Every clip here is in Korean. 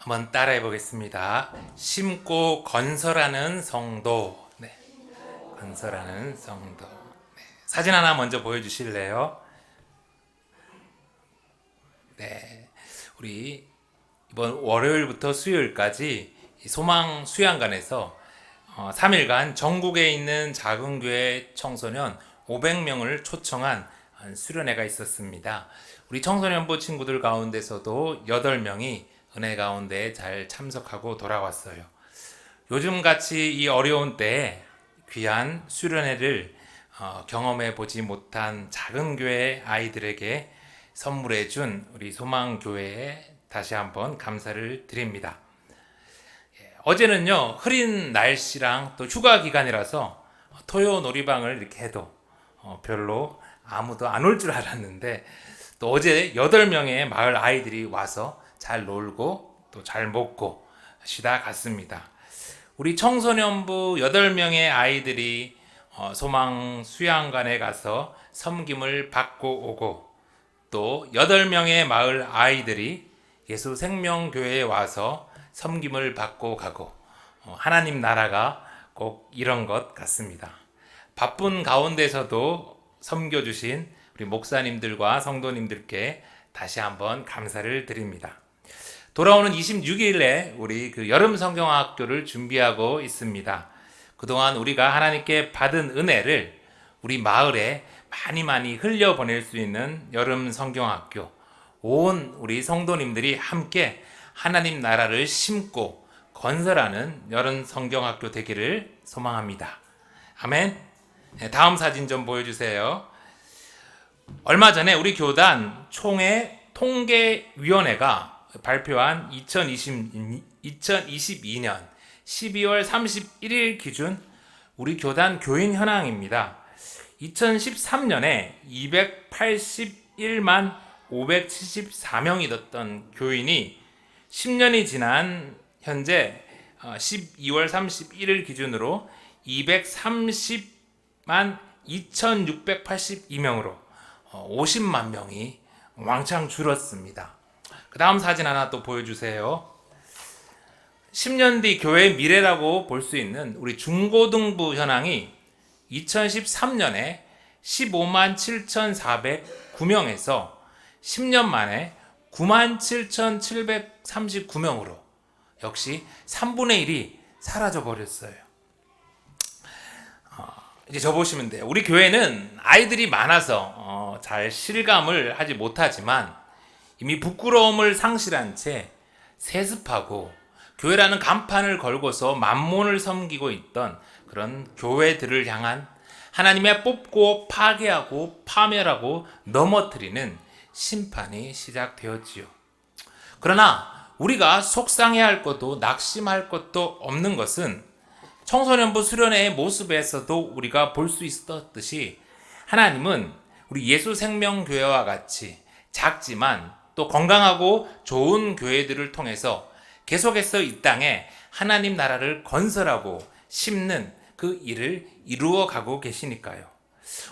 한번 따라해 보겠습니다. 심고 건설하는 성도. 네. 건설하는 성도. 네. 사진 하나 먼저 보여주실래요? 네. 우리 이번 월요일부터 수요일까지 이 소망 수양관에서 어, 3일간 전국에 있는 작은 교회 청소년 500명을 초청한 수련회가 있었습니다. 우리 청소년부 친구들 가운데서도 8명이 은혜 가운데 잘 참석하고 돌아왔어요. 요즘 같이 이 어려운 때에 귀한 수련회를 어, 경험해 보지 못한 작은 교회 아이들에게 선물해 준 우리 소망교회에 다시 한번 감사를 드립니다. 예, 어제는요, 흐린 날씨랑 또 휴가 기간이라서 토요 놀이방을 이렇게 해도 어, 별로 아무도 안 올 줄 알았는데 또 어제 8명의 마을 아이들이 와서 잘 놀고 또 잘 먹고 쉬다 갔습니다. 우리 청소년부 8명의 아이들이 어, 소망 수양관에 가서 섬김을 받고 오고 또 8명의 마을 아이들이 예수 생명교회에 와서 섬김을 받고 가고 어, 하나님 나라가 꼭 이런 것 같습니다. 바쁜 가운데서도 섬겨주신 우리 목사님들과 성도님들께 다시 한번 감사를 드립니다. 돌아오는 26일에 우리 그 여름 성경학교를 준비하고 있습니다. 그동안 우리가 하나님께 받은 은혜를 우리 마을에 많이 많이 흘려 보낼 수 있는 여름 성경학교 온 우리 성도님들이 함께 하나님 나라를 심고 건설하는 여름 성경학교 되기를 소망합니다. 아멘. 네, 다음 사진 좀 보여주세요. 얼마 전에 우리 교단 총회 통계위원회가 발표한 2020, 2022년 12월 31일 기준 우리 교단 교인 현황입니다. 2013년에 281만 574명이었던 교인이 10년이 지난 현재 12월 31일 기준으로 230만 2682명으로 50만 명이 왕창 줄었습니다. 그 다음 사진 하나 또 보여주세요. 10년 뒤 교회의 미래라고 볼 수 있는 우리 중고등부 현황이 2013년에 15만 7,409명에서 10년 만에 9만 7,739명으로 역시 3분의 1이 사라져 버렸어요. 어, 이제 저 보시면 돼요. 우리 교회는 아이들이 많아서 어, 잘 실감을 하지 못하지만 이미 부끄러움을 상실한 채 세습하고 교회라는 간판을 걸고서 만몬을 섬기고 있던 그런 교회들을 향한 하나님의 뽑고 파괴하고 파멸하고 넘어뜨리는 심판이 시작되었지요. 그러나 우리가 속상해 할 것도 낙심할 것도 없는 것은 청소년부 수련회의 모습에서도 우리가 볼 수 있었듯이 하나님은 우리 예수 생명교회와 같이 작지만 또 건강하고 좋은 교회들을 통해서 계속해서 이 땅에 하나님 나라를 건설하고 심는 그 일을 이루어 가고 계시니까요.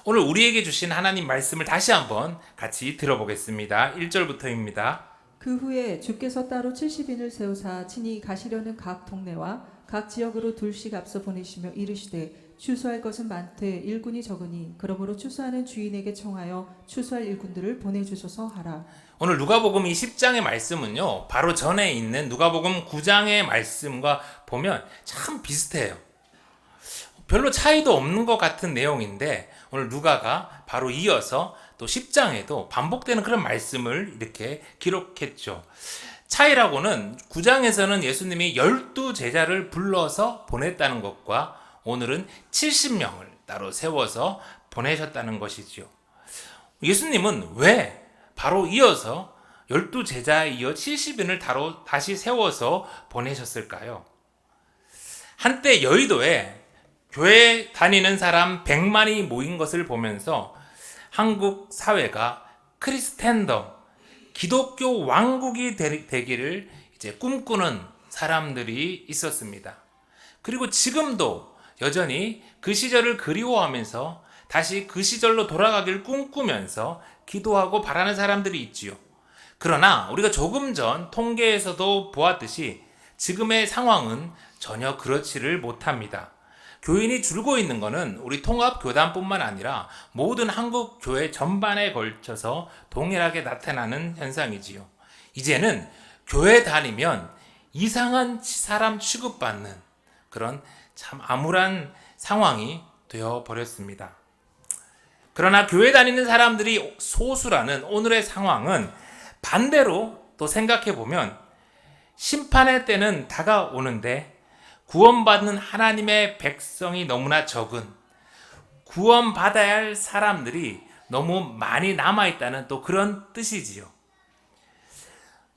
오늘 우리에게 주신 하나님 말씀을 다시 한번 같이 들어보겠습니다. 1절부터입니다. 그 후에 주께서 따로 70인을 세우사 친히 가시려는 각 동네와 각 지역으로 둘씩 앞서 보내시며 이르시되 추수할 것은 많되 일꾼이 적으니 그러므로 추수하는 주인에게 청하여 추수할 일꾼들을 보내주소서 하라. 오늘 누가복음 이 10장의 말씀은요. 바로 전에 있는 누가복음 9장의 말씀과 보면 참 비슷해요. 별로 차이도 없는 것 같은 내용인데 오늘 누가가 바로 이어서 또 10장에도 반복되는 그런 말씀을 이렇게 기록했죠. 차이라고는 9장에서는 예수님이 12 제자를 불러서 보냈다는 것과 오늘은 70명을 따로 세워서 보내셨다는 것이지요. 예수님은 왜 바로 이어서 12 제자에 이어 70인을 따로 다시 세워서 보내셨을까요? 한때 여의도에 교회 다니는 사람 100만이 모인 것을 보면서 한국 사회가 크리스텐덤, 기독교 왕국이 되기를 이제 꿈꾸는 사람들이 있었습니다. 그리고 지금도 여전히 그 시절을 그리워하면서 다시 그 시절로 돌아가길 꿈꾸면서 기도하고 바라는 사람들이 있지요. 그러나 우리가 조금 전 통계에서도 보았듯이 지금의 상황은 전혀 그렇지를 못합니다. 교인이 줄고 있는 것은 우리 통합 교단뿐만 아니라 모든 한국 교회 전반에 걸쳐서 동일하게 나타나는 현상이지요. 이제는 교회 다니면 이상한 사람 취급받는 그런 참 암울한 상황이 되어 버렸습니다. 그러나 교회 다니는 사람들이 소수라는 오늘의 상황은 반대로 또 생각해 보면 심판의 때는 다가오는데 구원받는 하나님의 백성이 너무나 적은 구원받아야 할 사람들이 너무 많이 남아있다는 또 그런 뜻이지요.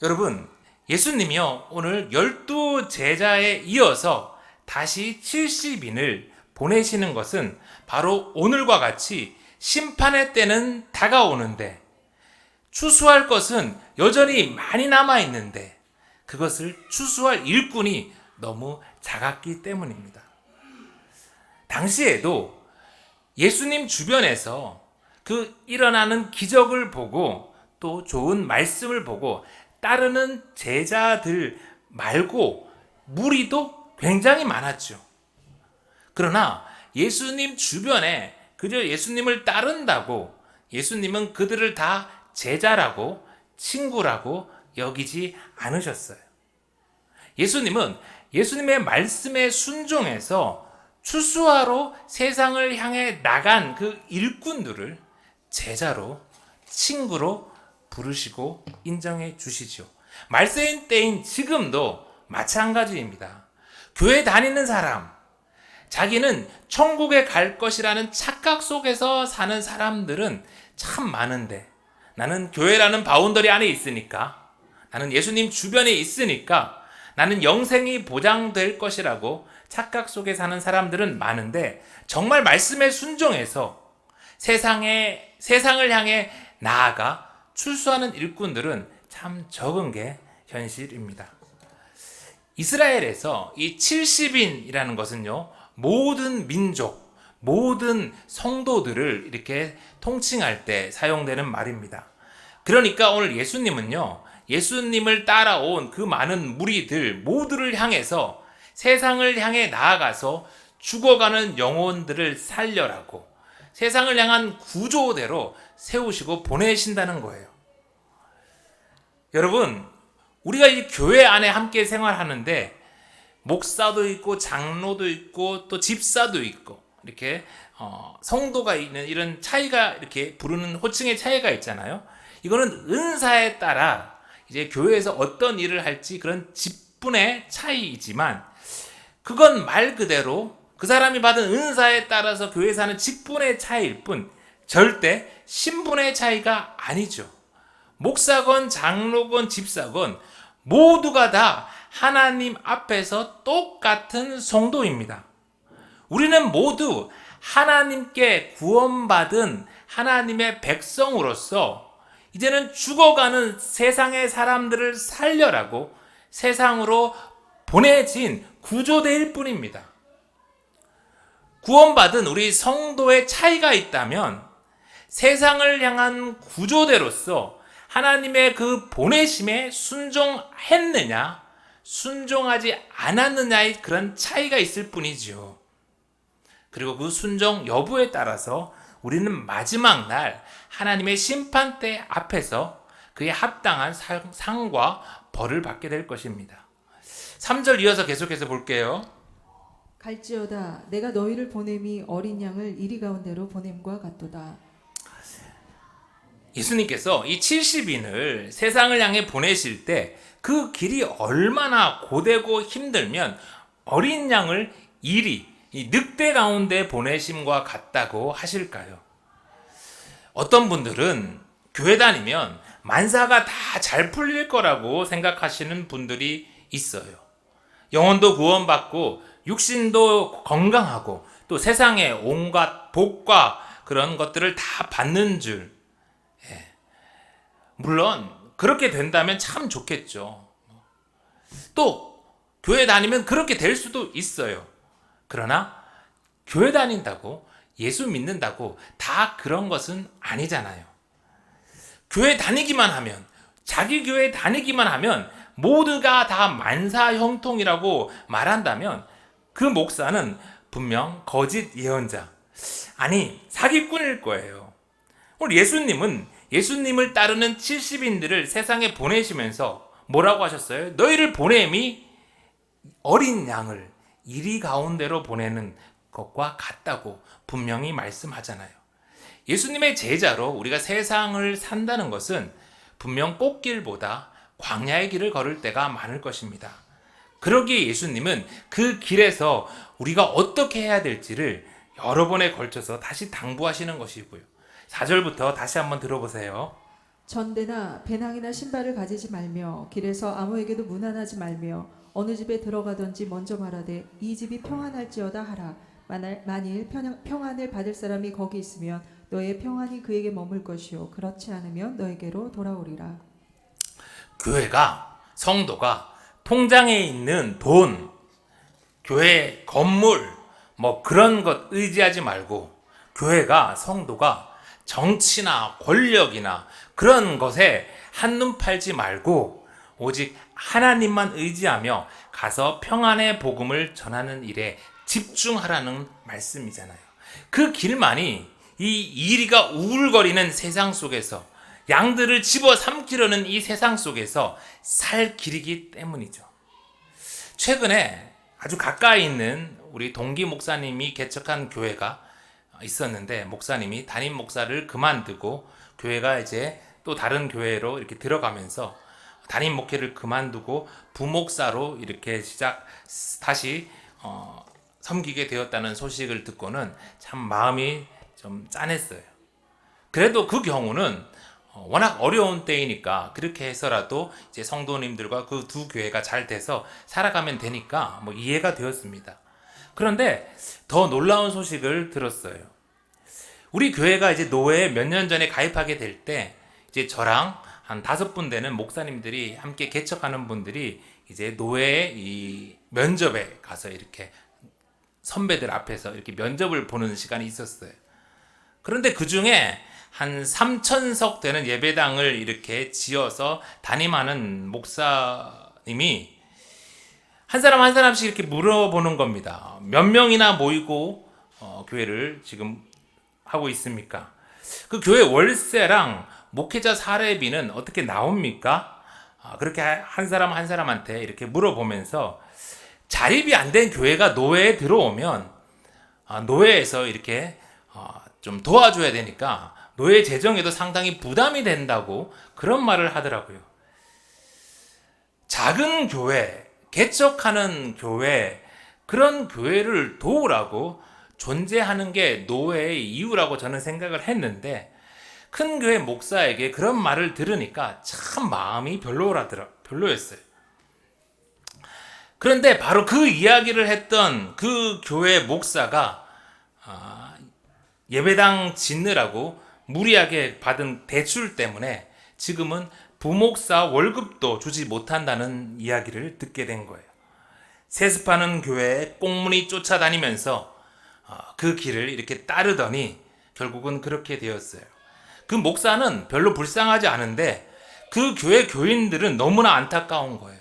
여러분, 예수님이요, 오늘 열두 제자에 이어서 다시 70인을 보내시는 것은 바로 오늘과 같이 심판의 때는 다가오는데 추수할 것은 여전히 많이 남아 있는데 그것을 추수할 일꾼이 너무 작았기 때문입니다. 당시에도 예수님 주변에서 그 일어나는 기적을 보고 또 좋은 말씀을 보고 따르는 제자들 말고 무리도 굉장히 많았죠. 그러나 예수님 주변에 그저 예수님을 따른다고 예수님은 그들을 다 제자라고 친구라고 여기지 않으셨어요. 예수님은 예수님의 말씀에 순종해서 추수하러 세상을 향해 나간 그 일꾼들을 제자로 친구로 부르시고 인정해 주시죠. 말세인 때인 지금도 마찬가지입니다. 교회 다니는 사람, 자기는 천국에 갈 것이라는 착각 속에서 사는 사람들은 참 많은데 나는 교회라는 바운더리 안에 있으니까 나는 예수님 주변에 있으니까 나는 영생이 보장될 것이라고 착각 속에 사는 사람들은 많은데 정말 말씀에 순종해서 세상에 세상을 향해 나아가 출소하는 일꾼들은 참 적은 게 현실입니다. 이스라엘에서 이 70인이라는 것은요, 모든 민족, 모든 성도들을 이렇게 통칭할 때 사용되는 말입니다. 그러니까 오늘 예수님은요, 예수님을 따라온 그 많은 무리들 모두를 향해서 세상을 향해 나아가서 죽어가는 영혼들을 살려라고 세상을 향한 구조대로 세우시고 보내신다는 거예요. 여러분, 우리가 이 교회 안에 함께 생활하는데 목사도 있고 장로도 있고 또 집사도 있고 이렇게 어, 성도가 있는 이런 차이가 이렇게 부르는 호칭의 차이가 있잖아요. 이거는 은사에 따라 이제 교회에서 어떤 일을 할지 그런 직분의 차이이지만 그건 말 그대로 그 사람이 받은 은사에 따라서 교회에서 하는 직분의 차이일 뿐 절대 신분의 차이가 아니죠. 목사건 장로건 집사건 모두가 다 하나님 앞에서 똑같은 성도입니다. 우리는 모두 하나님께 구원받은 하나님의 백성으로서 이제는 죽어가는 세상의 사람들을 살려라고 세상으로 보내진 구조대일 뿐입니다. 구원받은 우리 성도의 차이가 있다면 세상을 향한 구조대로서 하나님의 그 보내심에 순종했느냐, 순종하지 않았느냐의 그런 차이가 있을 뿐이지요. 그리고 그 순종 여부에 따라서 우리는 마지막 날 하나님의 심판대 앞에서 그에 합당한 상- 상과 벌을 받게 될 것입니다. 3절 이어서 계속해서 볼게요. 갈지어다 내가 너희를 보냄이 어린 양을 이리 가운데로 보냄과 같도다. 예수님께서 이 70인을 세상을 향해 보내실 때 그 길이 얼마나 고되고 힘들면 어린 양을 이리 이 늑대 가운데 보내심과 같다고 하실까요? 어떤 분들은 교회 다니면 만사가 다 잘 풀릴 거라고 생각하시는 분들이 있어요. 영혼도 구원받고 육신도 건강하고 또 세상의 온갖 복과 그런 것들을 다 받는 줄 물론 그렇게 된다면 참 좋겠죠. 또 교회 다니면 그렇게 될 수도 있어요. 그러나 교회 다닌다고 예수 믿는다고 다 그런 것은 아니잖아요. 교회 다니기만 하면 자기 교회 다니기만 하면 모두가 다 만사 형통이라고 말한다면 그 목사는 분명 거짓 예언자 아니 사기꾼일 거예요. 오늘 예수님은 예수님을 따르는 70인들을 세상에 보내시면서 뭐라고 하셨어요? 너희를 보냄이 어린 양을 이리 가운데로 보내는 것과 같다고 분명히 말씀하잖아요. 예수님의 제자로 우리가 세상을 산다는 것은 분명 꽃길보다 광야의 길을 걸을 때가 많을 것입니다. 그러기에 예수님은 그 길에서 우리가 어떻게 해야 될지를 여러 번에 걸쳐서 다시 당부하시는 것이고요. 4절부터 다시 한번 들어보세요. 전대나 배낭이나 신발을 가지지 말며 길에서 아무에게도 무난하지 말며 어느 집에 들어가든지 먼저 말하되 이 집이 평안할지어다 하라. 만일, 만일 평, 평안 을 받을 사람이 거기 있으면 너의 평안이 그에게 머물 것이요. 그렇지 않으면 너에게로 돌아오리라. 교회가 성도가 통장에 있는 돈, 교회 건물 뭐 그런 것 의지하지 말고 교회가 성도가 정치나 권력이나 그런 것에 한눈 팔지 말고 오직 하나님만 의지하며 가서 평안의 복음을 전하는 일에 집중하라는 말씀이잖아요. 그 길만이 이 이리가 우울거리는 세상 속에서 양들을 집어 삼키려는 이 세상 속에서 살 길이기 때문이죠. 최근에 아주 가까이 있는 우리 동기 목사님이 개척한 교회가 있었는데 목사님이 담임 목사를 그만두고 교회가 이제 또 다른 교회로 이렇게 들어가면서 담임 목회를 그만두고 부목사로 이렇게 시작 다시 어, 섬기게 되었다는 소식을 듣고는 참 마음이 좀 짠했어요. 그래도 그 경우는 어, 워낙 어려운 때이니까 그렇게 해서라도 이제 성도님들과 그 두 교회가 잘 돼서 살아가면 되니까 뭐 이해가 되었습니다. 그런데 더 놀라운 소식을 들었어요. 우리 교회가 이제 노회에 몇 년 전에 가입하게 될 때 이제 저랑 한 다섯 분 되는 목사님들이 함께 개척하는 분들이 이제 노회 이 면접에 가서 이렇게 선배들 앞에서 이렇게 면접을 보는 시간이 있었어요. 그런데 그 중에 한 3천석 되는 예배당을 이렇게 지어서 담임하는 목사님이 한 사람 한 사람씩 이렇게 물어보는 겁니다. 몇 명이나 모이고 어, 교회를 지금 하고 있습니까? 그 교회 월세랑 목회자 사례비는 어떻게 나옵니까? 아, 그렇게 한 사람 한 사람한테 이렇게 물어보면서 자립이 안 된 교회가 노예에 들어오면 아, 노예에서 이렇게 어, 좀 도와줘야 되니까 노예 재정에도 상당히 부담이 된다고 그런 말을 하더라고요. 작은 교회, 개척하는 교회, 그런 교회를 도우라고 존재하는 게 노예의 이유라고 저는 생각을 했는데 큰 교회 목사에게 그런 말을 들으니까 참 마음이 별로라더라 별로였어요. 그런데 바로 그 이야기를 했던 그 교회 목사가 아, 예배당 짓느라고 무리하게 받은 대출 때문에 지금은 부목사 월급도 주지 못한다는 이야기를 듣게 된 거예요. 세습하는 교회에 꽁무니 쫓아다니면서 어, 그 길을 이렇게 따르더니 결국은 그렇게 되었어요. 그 목사는 별로 불쌍하지 않은데 그 교회 교인들은 너무나 안타까운 거예요.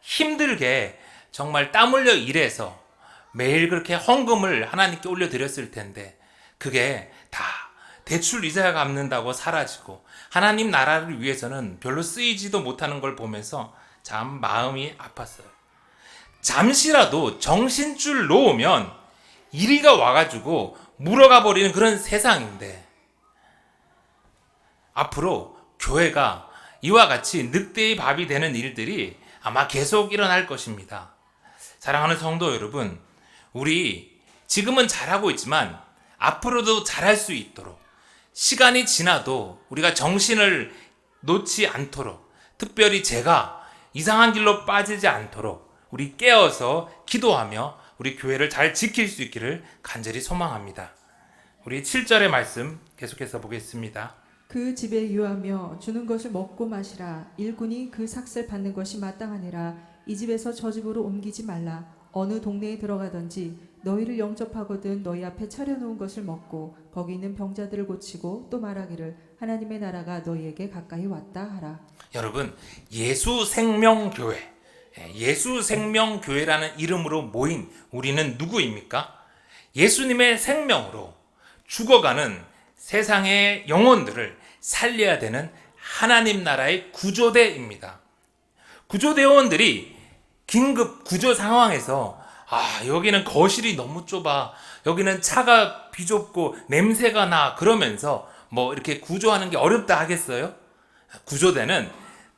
힘들게 정말 땀 흘려 일해서 매일 그렇게 헌금을 하나님께 올려드렸을 텐데 그게 다 대출 이자 갚는다고 사라지고 하나님 나라를 위해서는 별로 쓰이지도 못하는 걸 보면서 참 마음이 아팠어요. 잠시라도 정신줄 놓으면 이리가 와가지고 물어가 버리는 그런 세상인데 앞으로 교회가 이와 같이 늑대의 밥이 되는 일들이 아마 계속 일어날 것입니다. 사랑하는 성도 여러분, 우리 지금은 잘하고 있지만 앞으로도 잘할 수 있도록 시간이 지나도 우리가 정신을 놓지 않도록 특별히 제가 이상한 길로 빠지지 않도록 우리 깨어서 기도하며 우리 교회를 잘 지킬 수 있기를 간절히 소망합니다. 우리 7절의 말씀 계속해서 보겠습니다. 그 집에 유하며 주는 것을 먹고 마시라 일꾼이 그 삭슬 받는 것이 마땅하니라 이 집에서 저 집으로 옮기지 말라 어느 동네에 들어가든지 너희를 영접하거든 너희 앞에 차려놓은 것을 먹고 거기 있는 병자들을 고치고 또 말하기를 하나님의 나라가 너희에게 가까이 왔다 하라. 여러분 예수 생명교회 예, 예수 생명교회라는 이름으로 모인 우리는 누구입니까? 예수님의 생명으로 죽어가는 세상의 영혼들을 살려야 되는 하나님 나라의 구조대입니다. 구조대원들이 긴급 구조 상황에서 아 여기는 거실이 너무 좁아 여기는 차가 비좁고 냄새가 나 그러면서 뭐 이렇게 구조하는 게 어렵다 하겠어요? 구조대는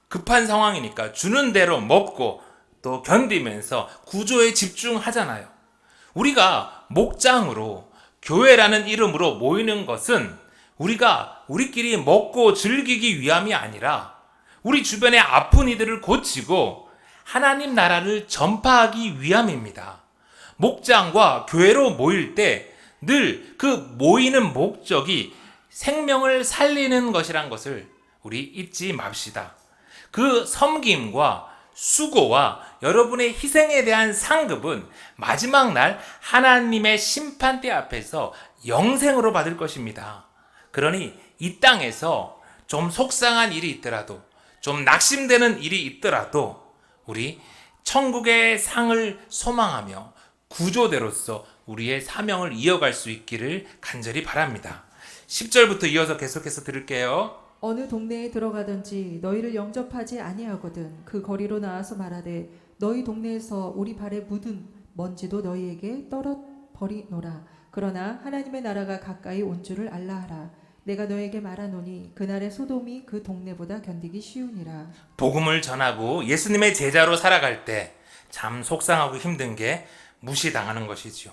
급한 상황이니까 주는 대로 먹고 또 견디면서 구조에 집중하잖아요. 우리가 목장으로 교회라는 이름으로 모이는 것은 우리가 우리끼리 먹고 즐기기 위함이 아니라 우리 주변의 아픈 이들을 고치고 하나님 나라를 전파하기 위함입니다. 목장과 교회로 모일 때 늘 그 모이는 목적이 생명을 살리는 것이란 것을 우리 잊지 맙시다. 그 섬김과 수고와 여러분의 희생에 대한 상급은 마지막 날 하나님의 심판대 앞에서 영생으로 받을 것입니다. 그러니 이 땅에서 좀 속상한 일이 있더라도 좀 낙심되는 일이 있더라도 우리 천국의 상을 소망하며 구조대로서 우리의 사명을 이어갈 수 있기를 간절히 바랍니다. 10절부터 이어서 계속해서 들을게요. 어느 동네에 들어가든지 너희를 영접하지 아니하거든 그 거리로 나와서 말하되 너희 동네에서 우리 발에 묻은 먼지도 너희에게 떨어 버리노라 그러나 하나님의 나라가 가까이 온 줄을 알라 하라 내가 너에게 말하노니 그날의 소돔이 그 동네보다 견디기 쉬우니라 복음을 전하고 예수님의 제자로 살아갈 때 참 속상하고 힘든 게 무시당하는 것이지요.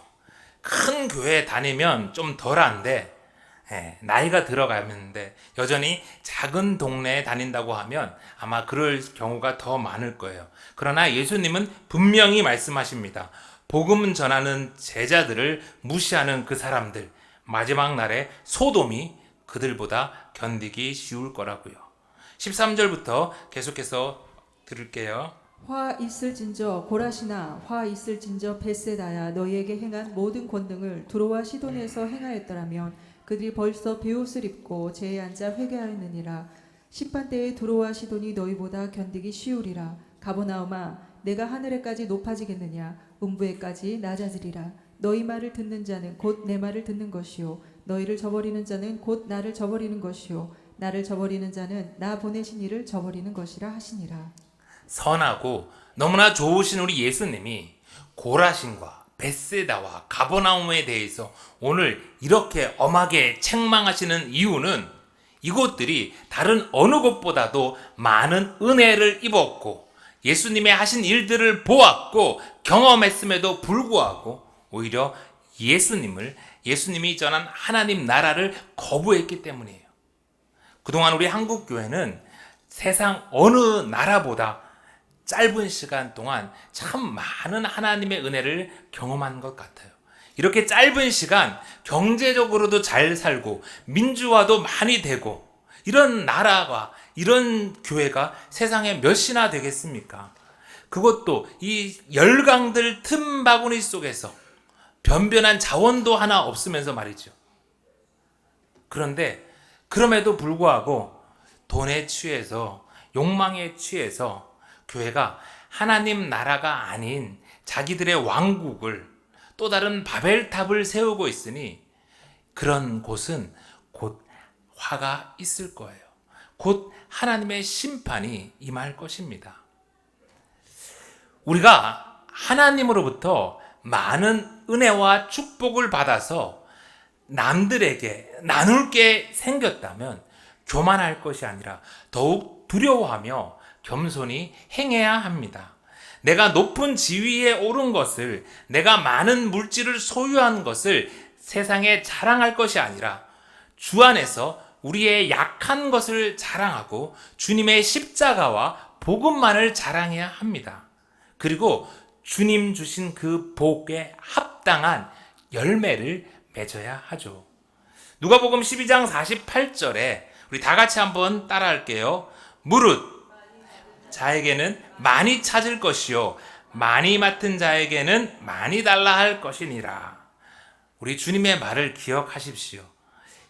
큰 교회 다니면 좀 덜한데 예, 나이가 들어가는데 여전히 작은 동네에 다닌다고 하면 아마 그럴 경우가 더 많을 거예요. 그러나 예수님은 분명히 말씀하십니다. 복음 전하는 제자들을 무시하는 그 사람들 마지막 날에 소돔이 그들보다 견디기 쉬울 거라고요. 13절부터 계속해서 들을게요. 화 있을진저 고라시나 화 있을진저 베세다야 너희에게 행한 모든 권능을 두로와 시돈에서 행하였더라면 그들이 벌써 베옷을 입고 제에 앉아 회개하였느니라. 심판 때에 두로와 시돈이 너희보다 견디기 쉬우리라. 가보나오마 내가 하늘에까지 높아지겠느냐? 음부에까지 낮아지리라. 너희 말을 듣는 자는 곧 내 말을 듣는 것이요. 너희를 저버리는 자는 곧 나를 저버리는 것이요. 나를 저버리는 자는 나 보내신 이를 저버리는 것이라 하시니라 선하고 너무나 좋으신 우리 예수님이 고라신과 베세다와 가버나움에 대해서 오늘 이렇게 엄하게 책망하시는 이유는 이곳들이 다른 어느 곳보다도 많은 은혜를 입었고 예수님의 하신 일들을 보았고 경험했음에도 불구하고 오히려 예수님을 예수님이 전한 하나님 나라를 거부했기 때문이에요. 그동안 우리 한국 교회는 세상 어느 나라보다 짧은 시간 동안 참 많은 하나님의 은혜를 경험한 것 같아요. 이렇게 짧은 시간 경제적으로도 잘 살고 민주화도 많이 되고 이런 나라가 이런 교회가 세상에 몇이나 되겠습니까? 그것도 이 열강들 틈바구니 속에서 변변한 자원도 하나 없으면서 말이죠. 그런데 그럼에도 불구하고 돈에 취해서 욕망에 취해서 교회가 하나님 나라가 아닌 자기들의 왕국을 또 다른 바벨탑을 세우고 있으니 그런 곳은 곧 화가 있을 거예요. 곧 하나님의 심판이 임할 것입니다. 우리가 하나님으로부터 많은 은혜와 축복을 받아서 남들에게 나눌 게 생겼다면 교만할 것이 아니라 더욱 두려워하며 겸손히 행해야 합니다. 내가 높은 지위에 오른 것을, 내가 많은 물질을 소유한 것을 세상에 자랑할 것이 아니라 주 안에서 우리의 약한 것을 자랑하고 주님의 십자가와 복음만을 자랑해야 합니다. 그리고 주님 주신 그 복에 합당한 열매를 맺어야 하죠. 누가복음 12장 48절에 우리 다 같이 한번 따라할게요. 무릇 자에게는 많이 찾을 것이요 많이 맡은 자에게는 많이 달라 할 것이니라. 우리 주님의 말을 기억하십시오.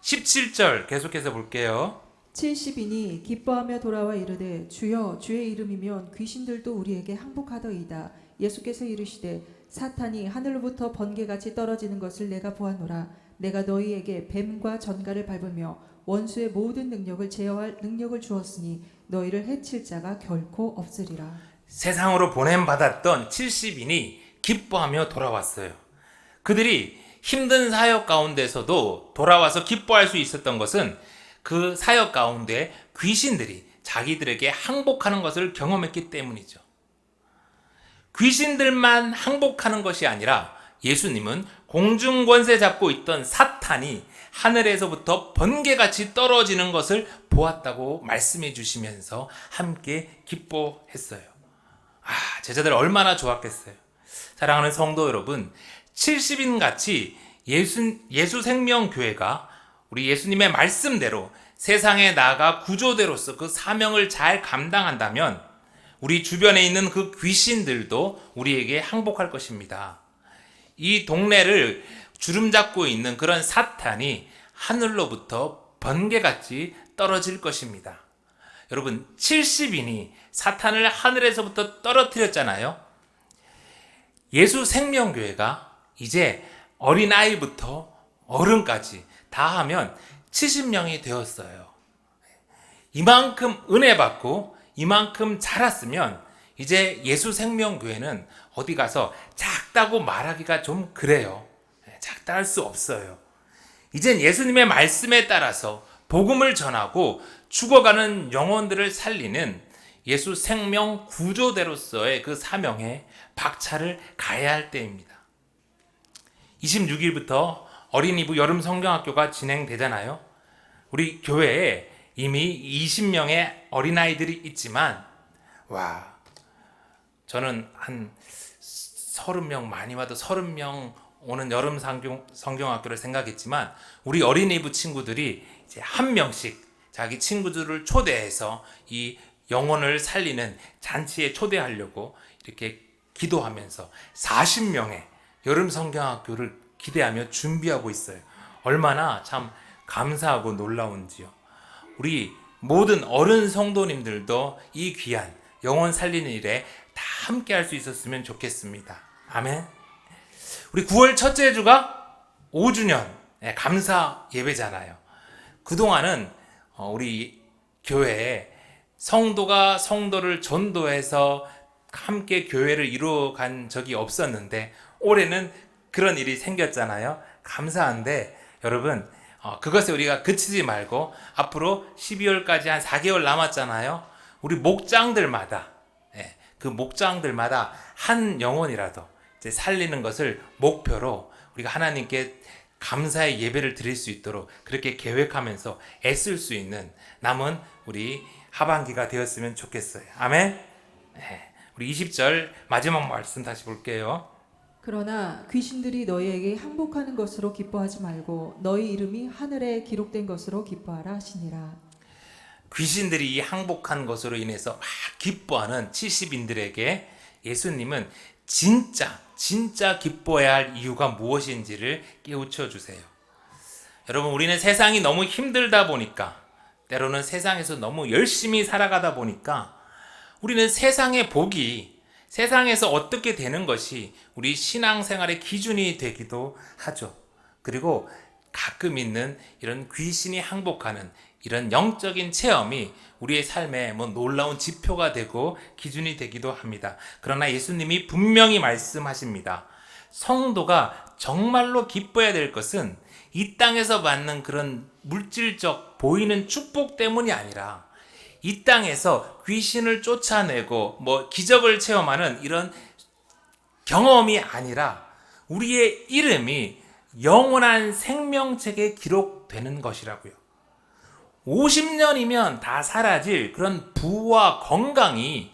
17절 계속해서 볼게요. 70인이 기뻐하며 돌아와 이르되 주여 주의 이름이면 귀신들도 우리에게 항복하더이다. 예수께서 이르시되 사탄이 하늘로부터 번개같이 떨어지는 것을 내가 보았노라. 내가 너희에게 뱀과 전갈을 밟으며 원수의 모든 능력을 제어할 능력을 주었으니 너희를 해칠 자가 결코 없으리라. 세상으로 보냄받았던 70인이 기뻐하며 돌아왔어요. 그들이 힘든 사역 가운데서도 돌아와서 기뻐할 수 있었던 것은 그 사역 가운데 귀신들이 자기들에게 항복하는 것을 경험했기 때문이죠. 귀신들만 항복하는 것이 아니라 예수님은 공중 권세 잡고 있던 사탄이 하늘에서부터 번개같이 떨어지는 것을 보았다고 말씀해 주시면서 함께 기뻐했어요. 아, 제자들 얼마나 좋았겠어요. 사랑하는 성도 여러분, 70인 같이 예수, 예수 생명교회가 우리 예수님의 말씀대로 세상에 나아가 구조대로서 그 사명을 잘 감당한다면 우리 주변에 있는 그 귀신들도 우리에게 항복할 것입니다. 이 동네를 주름 잡고 있는 그런 사탄이 하늘로부터 번개같이 떨어질 것입니다. 여러분, 70인이 사탄을 하늘에서부터 떨어뜨렸잖아요. 예수 생명교회가 이제 어린아이부터 어른까지 다 하면 70명이 되었어요. 이만큼 은혜 받고 이만큼 자랐으면 이제 예수 생명교회는 어디 가서 작다고 말하기가 좀 그래요. 작다 할수 없어요. 이젠 예수님의 말씀에 따라서 복음을 전하고 죽어가는 영혼들을 살리는 예수 생명 구조대로서의 그 사명에 박차를 가해야 할 때입니다. 26일부터 어린이부 여름 성경학교가 진행되잖아요. 우리 교회에 이미 20명의 어린아이들이 있지만, 와, 저는 한 30명, 많이 와도 30명 오는 여름 성경, 성경학교를 생각했지만, 우리 어린이부 친구들이 이제 한 명씩 자기 친구들을 초대해서 이 영혼을 살리는 잔치에 초대하려고 이렇게 기도하면서 40명의 여름 성경학교를 기대하며 준비하고 있어요. 얼마나 참 감사하고 놀라운지요. 우리 모든 어른 성도님들도 이 귀한 영혼 살리는 일에 다 함께 할 수 있었으면 좋겠습니다. 아멘. 우리 9월 첫째 주가 5주년 네, 감사 예배잖아요. 그동안은 어, 우리 교회에 성도가 성도를 전도해서 함께 교회를 이루어간 적이 없었는데 올해는 그런 일이 생겼잖아요. 감사한데 여러분 어, 그것에 우리가 그치지 말고 앞으로 12월까지 한 4개월 남았잖아요. 우리 목장들마다 예, 그 목장들마다 한 영혼이라도 살리는 것을 목표로 우리가 하나님께 감사의 예배를 드릴 수 있도록 그렇게 계획하면서 애쓸 수 있는 남은 우리 하반기가 되었으면 좋겠어요. 아멘. 네. 우리 20절 마지막 말씀 다시 볼게요. 그러나 귀신들이 너희에게 항복하는 것으로 기뻐하지 말고 너희 이름이 하늘에 기록된 것으로 기뻐하라 하시니라. 귀신들이 항복한 것으로 인해서 막 기뻐하는 70인들에게 예수님은 진짜 진짜 기뻐해야 할 이유가 무엇인지를 깨우쳐 주세요. 여러분 우리는 세상이 너무 힘들다 보니까 때로는 세상에서 너무 열심히 살아가다 보니까 우리는 세상의 복이 세상에서 어떻게 되는 것이 우리 신앙생활의 기준이 되기도 하죠. 그리고 가끔 있는 이런 귀신이 항복하는 이런 영적인 체험이 우리의 삶에 뭐 놀라운 지표가 되고 기준이 되기도 합니다. 그러나 예수님이 분명히 말씀하십니다. 성도가 정말로 기뻐해야 될 것은 이 땅에서 받는 그런 물질적 보이는 축복 때문이 아니라 이 땅에서 귀신을 쫓아내고 뭐 기적을 체험하는 이런 경험이 아니라 우리의 이름이 영원한 생명책에 기록되는 것이라고요. 50년이면 다 사라질 그런 부와 건강이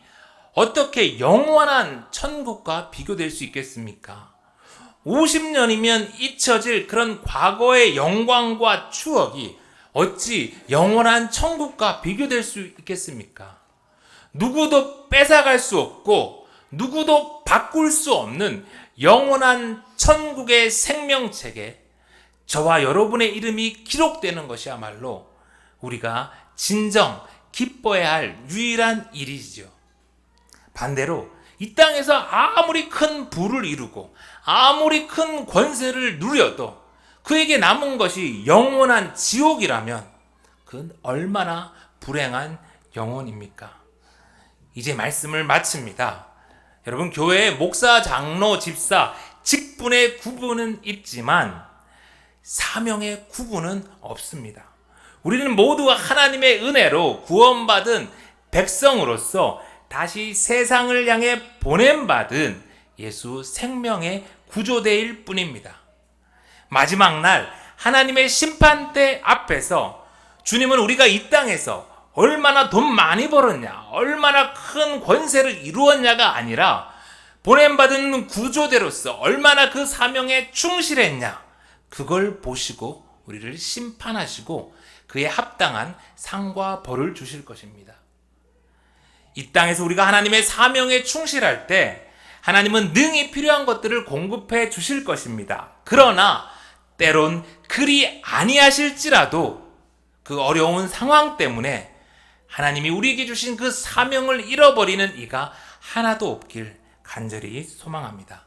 어떻게 영원한 천국과 비교될 수 있겠습니까? 50년이면 잊혀질 그런 과거의 영광과 추억이 어찌 영원한 천국과 비교될 수 있겠습니까? 누구도 뺏어갈 수 없고 누구도 바꿀 수 없는 영원한 천국의 생명책에 저와 여러분의 이름이 기록되는 것이야말로 우리가 진정 기뻐해야 할 유일한 일이지요. 반대로 이 땅에서 아무리 큰 부를 이루고 아무리 큰 권세를 누려도 그에게 남은 것이 영원한 지옥이라면 그건 얼마나 불행한 영혼입니까? 이제 말씀을 마칩니다. 여러분 교회에 목사, 장로, 집사, 직분의 구분은 있지만 사명의 구분은 없습니다. 우리는 모두 하나님의 은혜로 구원받은 백성으로서 다시 세상을 향해 보냄받은 예수 생명의 구조대일 뿐입니다. 마지막 날 하나님의 심판대 앞에서 주님은 우리가 이 땅에서 얼마나 돈 많이 벌었냐, 얼마나 큰 권세를 이루었냐가 아니라 보냄받은 구조대로서 얼마나 그 사명에 충실했냐, 그걸 보시고 우리를 심판하시고 그에 합당한 상과 벌을 주실 것입니다. 이 땅에서 우리가 하나님의 사명에 충실할 때 하나님은 능히 필요한 것들을 공급해 주실 것입니다. 그러나 때론 그리 아니하실지라도 그 어려운 상황 때문에 하나님이 우리에게 주신 그 사명을 잃어버리는 이가 하나도 없길 간절히 소망합니다.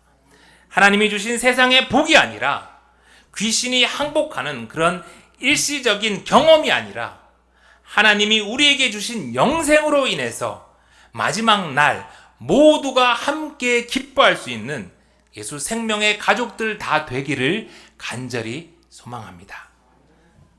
하나님이 주신 세상의 복이 아니라 귀신이 항복하는 그런 일시적인 경험이 아니라 하나님이 우리에게 주신 영생으로 인해서 마지막 날 모두가 함께 기뻐할 수 있는 예수 생명의 가족들 다 되기를 간절히 소망합니다.